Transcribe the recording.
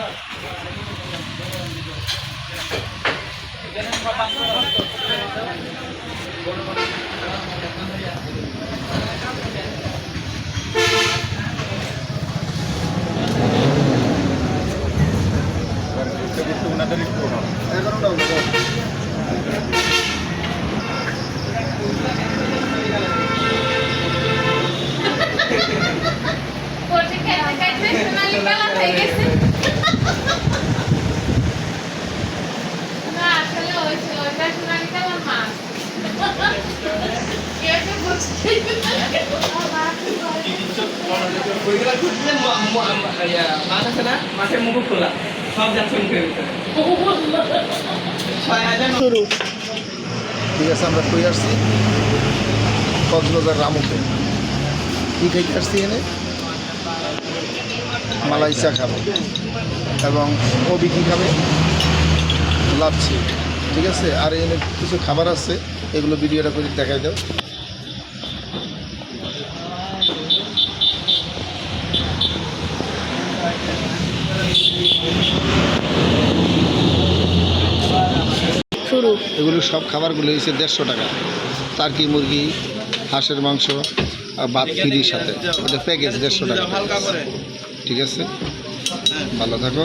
Por si que, que, que, que, que, ঠিক আছে, আমরা কই আসছি। কক্সবাজার রামুকে। কী খাইতে আসছি এনে? মালাই চা খাবে। এবং কবি কী খাবে? লাচ্ছি। ঠিক আছে? আর এনে কিছু খাবার আছে, এগুলো ভিডিওটা করে দেখাই দাও শুরু এগুলো সব খাবারগুলো হয়েছে দেড়শো টাকা। টার্কি মুরগি, হাঁসের মাংস আর ভাত ফিরির সাথে। ওটা প্যাকেজ দেড়শো টাকা। ঠিক আছে? ভালো থাকো